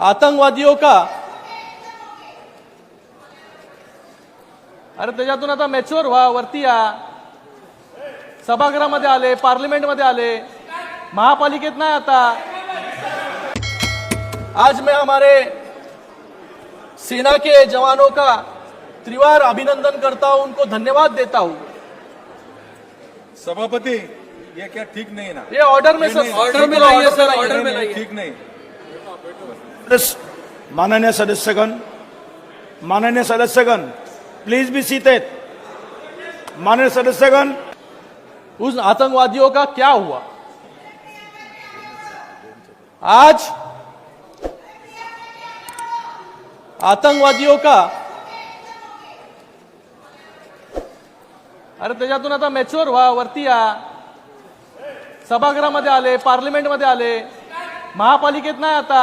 आतंकवादियों का अरे त्याच्यातून आता मॅच्युअर व्हा वरती या. सभागृहामध्ये आले पार्लिमेंटमध्ये आले. महापालिकेत नाही आता. आज मैं हमारे सेना के जवानों का त्रिवार अभिनंदन करता हूँ उनको धन्यवाद देता हूँ। सभापति ये क्या ठीक नहीं ना? ये ऑर्डर में सर ऑर्डर में लाइए सर। ऑर्डर में नहीं, लाइए। ठीक नहीं। माननीय सदस्यगण माननीय सदस्यगण प्लीज़ बी सीटेड माननीय सदस्यगण उस आतंकवादियों का क्या हुआ? आज आतंकवादियों का अरे त्याच्यातून आता मॅच्युअर व्हा वरती या सभागृहामध्ये आले पार्लिमेंटमध्ये आले। महापालिकेत नाही आता।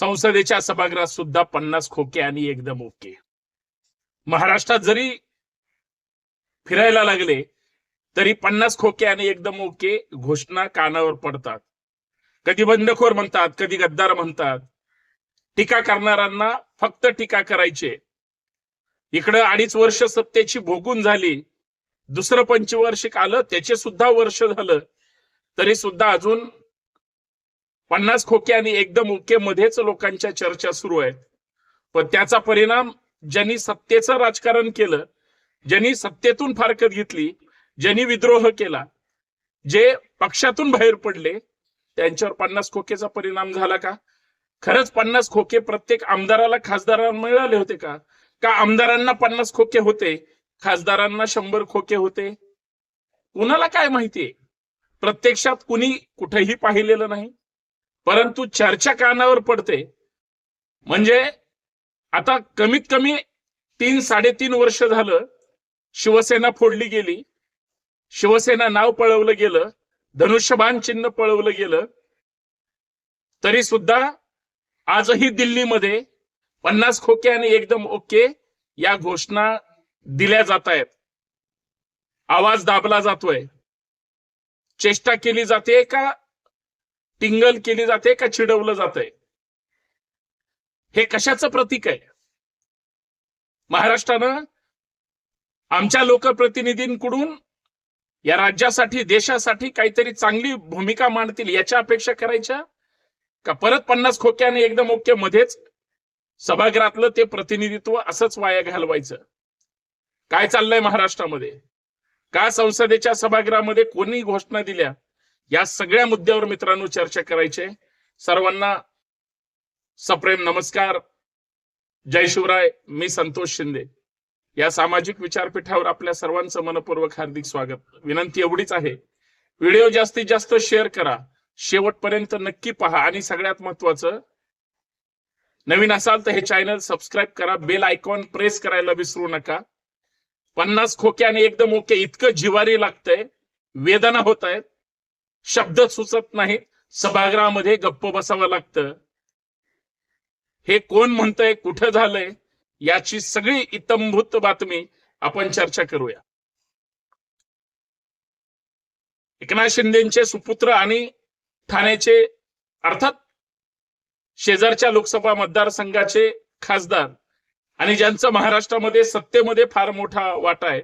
संसदेच्या सभागृहात सुद्धा पन्नास खोके आणि एकदम ओके. महाराष्ट्रात जरी फिरायला लागले तरी पन्नास खोके आणि एकदम ओके घोषणा कानावर पडतात. कधी बंडखोर म्हणतात कधी गद्दार म्हणतात. टीका करणाऱ्यांना फक्त टीका करायचे. इकडं अडीच वर्ष सत्तेची भोगून झाली. दुसरं पंचवार्षिक आलं त्याचे सुद्धा वर्ष झालं. तरी सुद्धा अजून पन्नास खोके आणि एकदम ओके मध्येच लोकांच्या चर्चा सुरू आहेत. पण त्याचा परिणाम ज्यांनी सत्तेचं राजकारण केलं ज्यांनी सत्तेतून फारकत घेतली ज्यांनी विद्रोह केला जे पक्षातून बाहेर पडले त्यांच्यावर पन्नास खोकेचा परिणाम झाला का? खरंच पन्नास खोके प्रत्येक आमदाराला खासदारांना मिळाले होते का? का आमदारांना पन्नास खोके होते खासदारांना शंभर खोके होते? कुणाला काय माहितीये? प्रत्यक्षात कुणी कुठेही पाहिलेलं नाही. परंतु चर्चा कानावर पडते. म्हणजे आता कमीत कमी तीन साडेतीन वर्ष झालं शिवसेना फोडली गेली. शिवसेना नाव पळवलं गेलं. धनुष्यबाण चिन्ह पळवलं गेलं. तरी सुद्धा आजही दिल्लीमध्ये पन्नास खोके आणि एकदम ओके या घोषणा दिल्या जात आहेत आवाज दाबला जातोय. चेष्टा केली जाते का टिंगल केली जाते का चिडवलं जातंय? हे कशाचं प्रतीक आहे? महाराष्ट्रानं आमच्या लोकप्रतिनिधींकडून या राज्यासाठी देशासाठी काहीतरी चांगली भूमिका मांडतील याच्या अपेक्षा करायच्या? का परत पन्नास खोक्याने एकदम ओके मध्येच सभागृहातलं ते प्रतिनिधित्व असंच वाया घालवायचं? काय चाललंय महाराष्ट्रामध्ये? का संसदेच्या सभागृहामध्ये कोणी घोषणा दिल्या? या सगळ्या मुद्द्यावर मित्रांनो चर्चा करायचे सर्वांना सप्रेम नमस्कार. जय शिवराय मी संतोष शिंदे. या सामाजिक विचारपीठावर आपल्या सर्वांचं मनपूर्वक हार्दिक स्वागत. विनंती एवढीच आहे. व्हिडिओ जास्तीत जास्त शेअर करा. शेवटपर्यंत नक्की पहा आणि सगळ्यात महत्वाचं नवीन असाल तर हे चॅनल सबस्क्राईब करा. बेल आयकॉन प्रेस करायला विसरू नका. पन्नास खोक्याने एकदम ओके. इतकं जिवारी लागतंय. वेदना होत आहेत. शब्द सुचत नाहीत सभागृहामध्ये गप्प बसावं लागतं. हे कोण म्हणतंय कुठं झालंय याची सगळी इतंभूत बातमी आपण चर्चा करूया. एकनाथ शिंदेचे सुपुत्र आणि ठाण्याचे अर्थात शेजारच्या लोकसभा मतदारसंघाचे खासदार आणि ज्यांचं महाराष्ट्रामध्ये सत्तेमध्ये फार मोठा वाटा आहे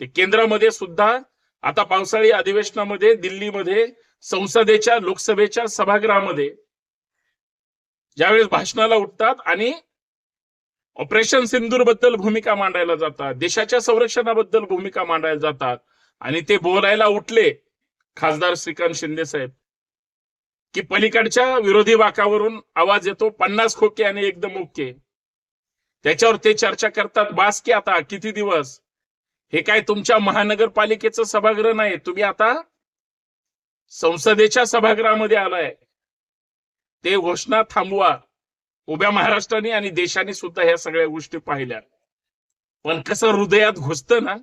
ते केंद्रामध्ये सुद्धा आता पावसाळी अधिवेशनामध्ये दिल्लीमध्ये संसदेच्या लोकसभेच्या सभागृहामध्ये ज्यावेळेस भाषणाला उठतात आणि ऑपरेशन सिंदूरबद्दल भूमिका मांडायला जातात देशाच्या संरक्षणाबद्दल भूमिका मांडायला जातात आणि ते बोलायला उठले खासदार श्रीकांत शिंदे साहेब की पलीकडच्या विरोधी वाकावरून आवाज येतो पन्नास खोके आणि एकदम ओके. त्याच्यावर ते चर्चा करतात बास की आता किती दिवस? हे काय तुमच्या महानगरपालिकेचं सभागृह नाही? तुम्ही आता संसदेच्या सभागृहामध्ये आलाय. ते घोषणा थांबवा. उभ्या महाराष्ट्राने आणि देशाने सुद्धा ह्या सगळ्या गोष्टी पाहिल्या. पण कसं हृदयात घुसत ना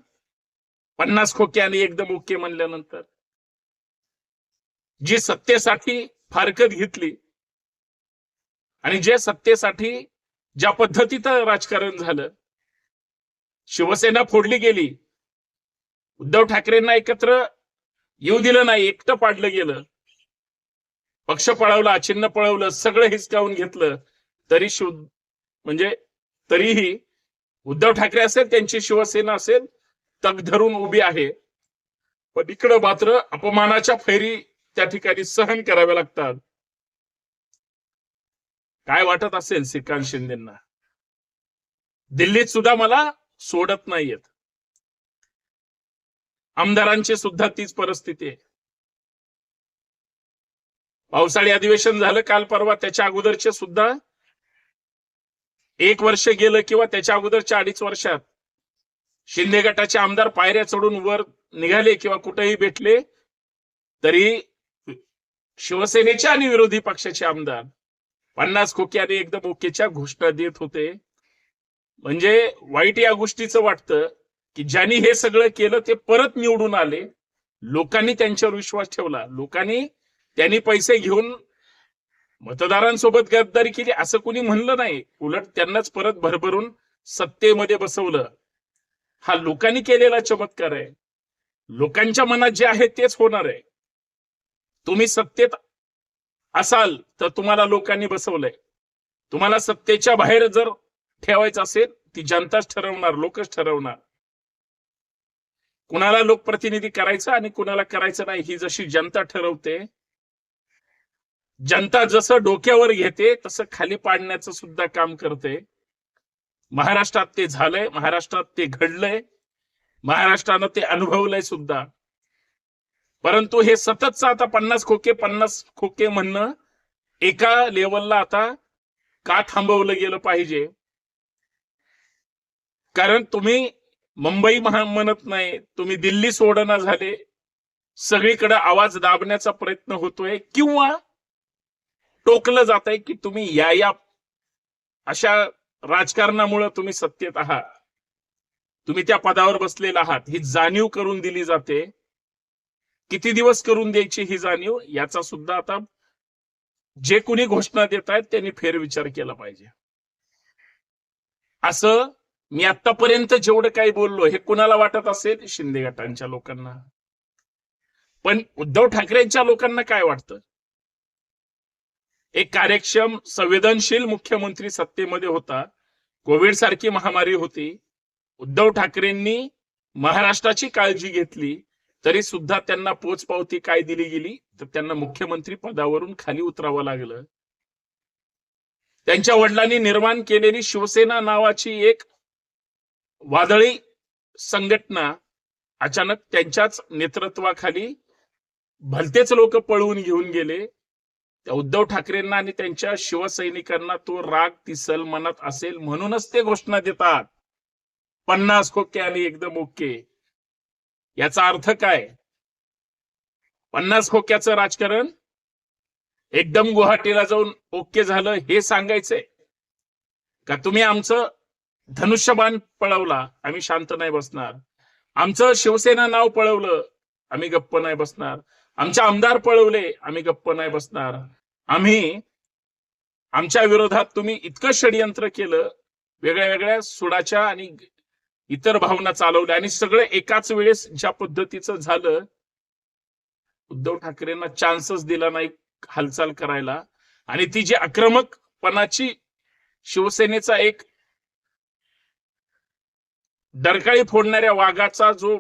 पन्नास खोके आणि एकदम ओके म्हणल्यानंतर. जी सत्तेसाठी फारकत घेतली आणि जे सत्तेसाठी ज्या पद्धतीचं राजकारण झालं शिवसेना फोडली गेली. उद्धव ठाकरेंना एकत्र येऊ दिलं नाही एकटं पाडलं गेलं. पक्ष पळवला चिन्ह पळवलं सगळं हिसकावून घेतलं. तरी शिव म्हणजे तरीही उद्धव ठाकरे असेल त्यांची शिवसेना असेल तग धरून उभी आहे. पण इकडं मात्र अपमानाच्या फैरी त्या ठिकाणी सहन कराव्या लागतात. काय वाटत असेल श्रीकांत शिंदेना? दिल्लीत सुद्धा मला सोडत नाहीयेत. आमदारांची सुद्धा तीच परिस्थिती आहे. पावसाळी अधिवेशन झालं काल परवा त्याच्या अगोदरचे सुद्धा एक वर्ष गेलं किंवा त्याच्या अगोदरच्या अडीच वर्षात शिंदे गटाचे आमदार पायऱ्या चढून वर निघाले किंवा कुठेही भेटले तरी शिवसेनेचे आणि विरोधी पक्षाचे आमदार पन्नास खोके आणि एकदम ओकेच्या घोषणा देत होते. म्हणजे वाईट या गोष्टीचं वाटतं की ज्यांनी हे सगळं केलं ते परत निवडून आले. लोकांनी त्यांच्यावर विश्वास ठेवला. लोकांनी त्यांनी पैसे घेऊन मतदारांसोबत गद्दारी केली असं कोणी म्हणलं नाही. उलट त्यांनाच परत भरभरून सत्तेमध्ये बसवलं. हा लोकांनी केलेला चमत्कार आहे. लोकांच्या मनात जे आहे तेच होणार आहे. तुम्ही सत्तेत असाल तर तुम्हाला लोकांनी बसवलंय. तुम्हाला सत्तेच्या बाहेर जर ठेवायचं असेल ती जनताच ठरवणार लोकच ठरवणार. कुणाला लोकप्रतिनिधी करायचं आणि कुणाला करायचं नाही ही जशी जनता ठरवते जनता जसं डोक्यावर घेते तसं खाली पाडण्याचं सुद्धा काम करते. महाराष्ट्रात ते झालंय महाराष्ट्रात ते घडलंय महाराष्ट्रानं ते अनुभवलंय सुद्धा. परंतु हे सततचं आता पन्नास खोके पन्नास खोके म्हणणं एका लेवलला आता का थांबवलं गेलं पाहिजे? कारण तुम्ही मुंबई महा म्हणत नाही तुम्ही दिल्ली सोडना झाले सगळीकडे आवाज दाबण्याचा प्रयत्न होतोय किंवा टोकलं जात आहे की तुम्ही या या अशा राजकारणामुळे तुम्ही सत्तेत आहात. तुम्ही त्या पदावर बसलेला आहात. ही जाणीव करून दिली जाते. किती दिवस करून द्यायची ही जाणीव? याचा सुद्धा आता जे कोणी घोषणा देत आहेत त्यांनी फेरविचार केला पाहिजे. असं मी आतापर्यंत जेवढं काही बोललो हे कुणाला वाटत असेल? शिंदे गटांच्या लोकांना. पण उद्धव ठाकरेंच्या लोकांना काय वाटतं? एक कार्यक्षम संवेदनशील मुख्यमंत्री सत्तेमध्ये होता. कोविड सारखी महामारी होती. उद्धव ठाकरेंनी महाराष्ट्राची काळजी घेतली तरी सुद्धा त्यांना पोचपावती काय दिली गेली? तर त्यांना मुख्यमंत्री पदावरून खाली उतरावं लागलं. त्यांच्या वडिलांनी निर्माण केलेली शिवसेना नावाची एक वादळी संघटना अचानक त्यांच्याच नेतृत्वाखाली भलतेच लोक पळवून घेऊन गेले. त्या उद्धव ठाकरेंना आणि त्यांच्या शिवसैनिकांना तो राग तिसल मनात असेल म्हणूनच ते घोषणा देतात. पन्नास खोके आणि एकदम ओके याचा अर्थ काय? पन्नास खोक्याचं राजकारण एकदम गुवाहाटीला जाऊन ओके झालं हे सांगायचंय. का तुम्ही आमचं धनुष्यबाण पळवला आम्ही शांत नाही बसणार. आमचं शिवसेना नाव पळवलं आम्ही गप्प नाही बसणार. आमचे आमदार पळवले आम्ही गप्प नाही बसणार. आम्ही आमच्या विरोधात तुम्ही इतकं षडयंत्र केलं वेगळ्या वेगळ्या सुडाच्या आणि इतर भावना चालवल्या आणि सगळं एकाच वेळेस ज्या पद्धतीचं झालं उद्धव ठाकरेंना चान्सच दिला नाही हालचाल करायला. आणि ती जी आक्रमकपणाची शिवसेनेचा एक डरकाळी फोडणाऱ्या वाघाचा जो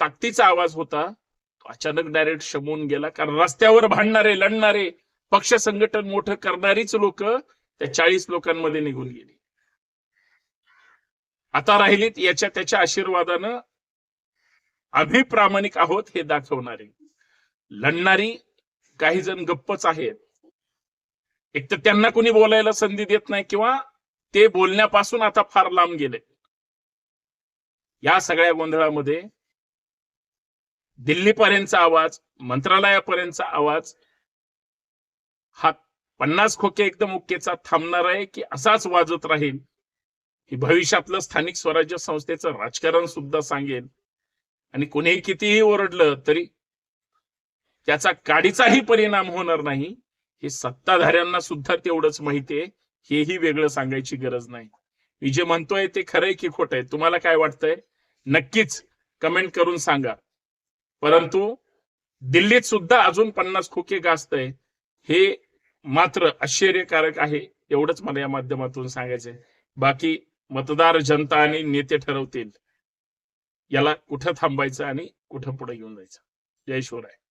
ताकदीचा आवाज होता तो अचानक डायरेक्ट शमून गेला. कारण रस्त्यावर भांडणारे लढणारे पक्ष संघटन मोठं करणारीच लोक त्या चाळीस लोकांमध्ये निघून गेली. आता राहिलीत याच्या त्याच्या आशीर्वादानं आम्ही प्रामाणिक आहोत हे दाखवणारे. लढणारी काही जण गप्पच आहेत. एक तर त्यांना कोणी बोलायला संधी देत नाही किंवा ते बोलण्यापासून आता फार लांब गेले या सगळ्या गोंधळामध्ये दिल्लीपर्यंतचा आवाज मंत्रालयापर्यंतचा आवाज हा पन्नास खोके एकदम ओकेचा थांबणार आहे की असाच वाजत राहील ही भविष्यातलं स्थानिक स्वराज्य संस्थेचं राजकारण सुद्धा सांगेल. आणि कोणीही कितीही ओरडलं तरी त्याचा काडीचाही परिणाम होणार नाही. हे सत्ताधाऱ्यांना सुद्धा तेवढंच माहितीये हेही वेगळं सांगायची गरज नाही. मी जे म्हणतोय ते खरंय की खोटंय तुम्हाला काय वाटतंय? नक्कीच कमेंट करून सांगा. परंतु दिल्लीत सुद्धा अजून पन्नास खोके गाजतय हे मात्र आश्चर्यकारक आहे एवढंच मला या माध्यमातून सांगायचंय. बाकी मतदार जनता आणि नेते ठरवतील. याला कुठं थांबायचं आणि कुठं पुढे घेऊन जायचं? जय शिवराय.